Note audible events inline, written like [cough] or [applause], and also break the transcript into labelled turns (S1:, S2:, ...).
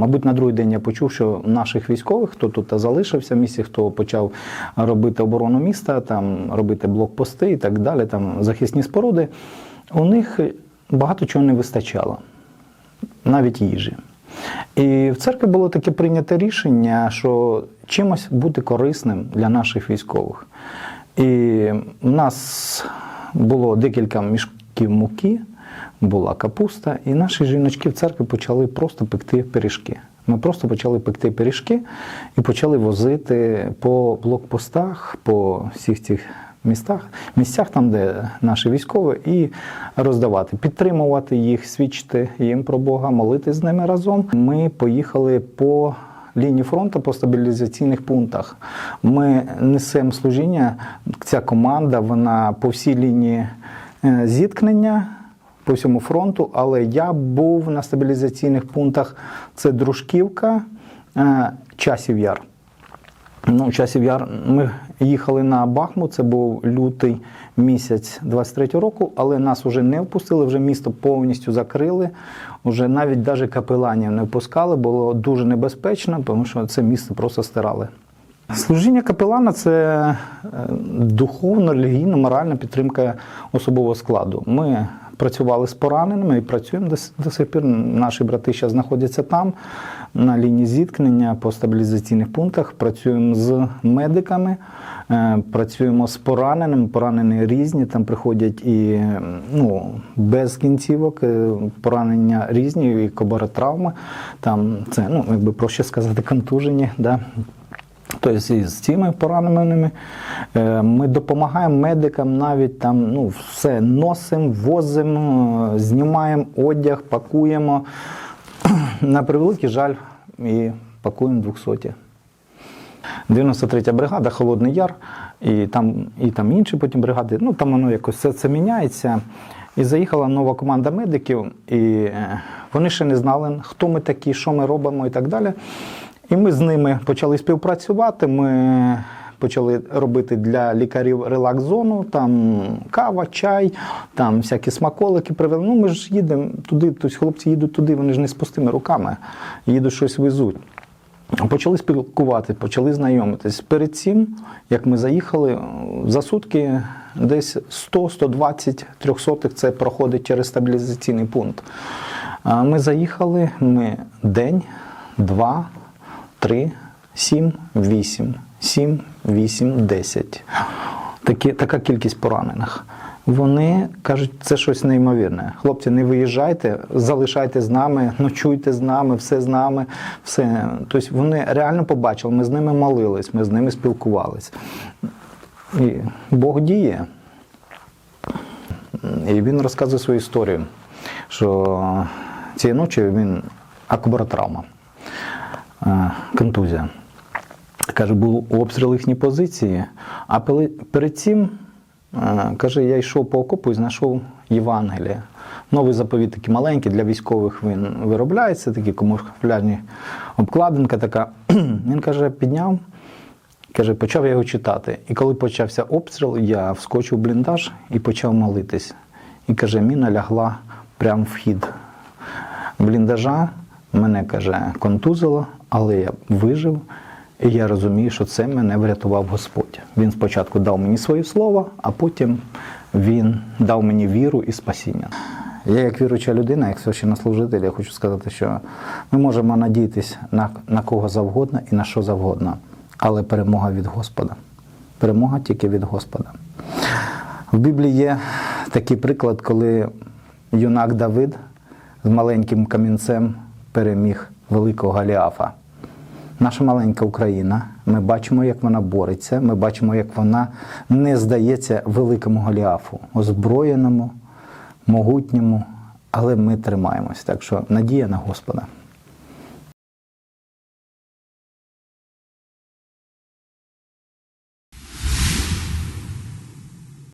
S1: мабуть, на другий день я почув, що наших військових, хто тут залишився в місті, хто почав робити оборону міста, там робити блокпости і так далі, там захисні споруди, у них багато чого не вистачало, навіть їжі. І в церкві було таке прийняте рішення, що чимось бути корисним для наших військових. І в нас було декілька мішків муки, була капуста, і наші жіночки в церкві почали просто пекти пиріжки. Ми просто почали пекти пиріжки і почали возити по блокпостах, по всіх цих містах, місцях, там, де наші військові, і роздавати, підтримувати їх, свідчити їм про Бога, молитись з ними разом. Ми поїхали по лінії фронту по стабілізаційних пунктах. Ми несемо служіння. Ця команда вона по всій лінії е, зіткнення. По всьому фронту, але я був на стабілізаційних пунктах. Це Дружківка, е, Часів Яр. Ну, часів яр. Ми їхали на Бахмут, це був лютий місяць 23-го року, але нас вже не впустили, вже місто повністю закрили. Уже навіть даже капеланів не впускали, було дуже небезпечно, тому що це місто просто стирали. Служіння капелана це е, духовно, релігійно, моральна підтримка особового складу. Ми працювали з пораненими і працюємо до, до сих пір. Наші брати ще знаходяться там, на лінії зіткнення по стабілізаційних пунктах. Працюємо з медиками, е, працюємо з пораненими. Поранені різні, там приходять і ну, без кінцівок, е, поранення різні, і кобаротравми. Там це, ну, якби проще сказати, контужені. Да? Тобто і з цими пораненими е, ми допомагаємо медикам навіть там ну, все носимо, возимо, е, знімаємо одяг, пакуємо. [clears throat] На превеликий жаль, і пакуємо 200. 93-я бригада, Холодний Яр, і там, і там інші потім бригади. Ну там воно якось все це міняється. І заїхала нова команда медиків, і е, вони ще не знали, хто ми такі, що ми робимо і так далі. І ми з ними почали співпрацювати. Ми почали робити для лікарів релакс-зону, там кава, чай, там всякі смаколики привели. Ну, ми ж їдемо туди, тобто хлопці їдуть туди, вони ж не з пустими руками, їдуть щось везуть. Почали спілкувати, почали знайомитись. Перед цим, як ми заїхали, за сутки десь 100-120 трьохсотих це проходить через стабілізаційний пункт. Ми заїхали, ми день, два, три, сім, вісім, сім, вісім, десять. Такі, така кількість поранених. Вони кажуть, це щось неймовірне. Хлопці, не виїжджайте, залишайте з нами, ночуйте з нами, все з нами. Все. Тобто вони реально побачили, ми з ними молились, ми з ними спілкувались. І Бог діє. І він розказує свою історію, що цієї ночі він акубаротравма, контузія. Каже, був обстріл їхньої позиції, а перед цим, е, каже, я йшов по окопу і знайшов Євангеліє. Новий заповіт такий маленький, для військових він виробляється, такі камуфляжні обкладинка така. [clears throat] Він каже, підняв, каже, почав його читати. І коли почався обстріл, я вскочив в бліндаж і почав молитись. І каже, міна лягла прямо в вхід бліндажа. Мене каже, контузило, але я вижив. І я розумію, що це мене врятував Господь. Він спочатку дав мені своє слово, а потім він дав мені віру і спасіння. Я, як віруюча людина, як священнослужитель, я хочу сказати, що ми можемо надіятися на, на кого завгодно і на що завгодно, але перемога від Господа. Перемога тільки від Господа. В Біблії є такий приклад, коли юнак Давид з маленьким камінцем переміг великого Галіафа. Наша маленька Україна, ми бачимо, як вона бореться, ми бачимо, як вона не здається великому Голіафу, озброєному, могутньому, але ми тримаємось. Так що надія на Господа.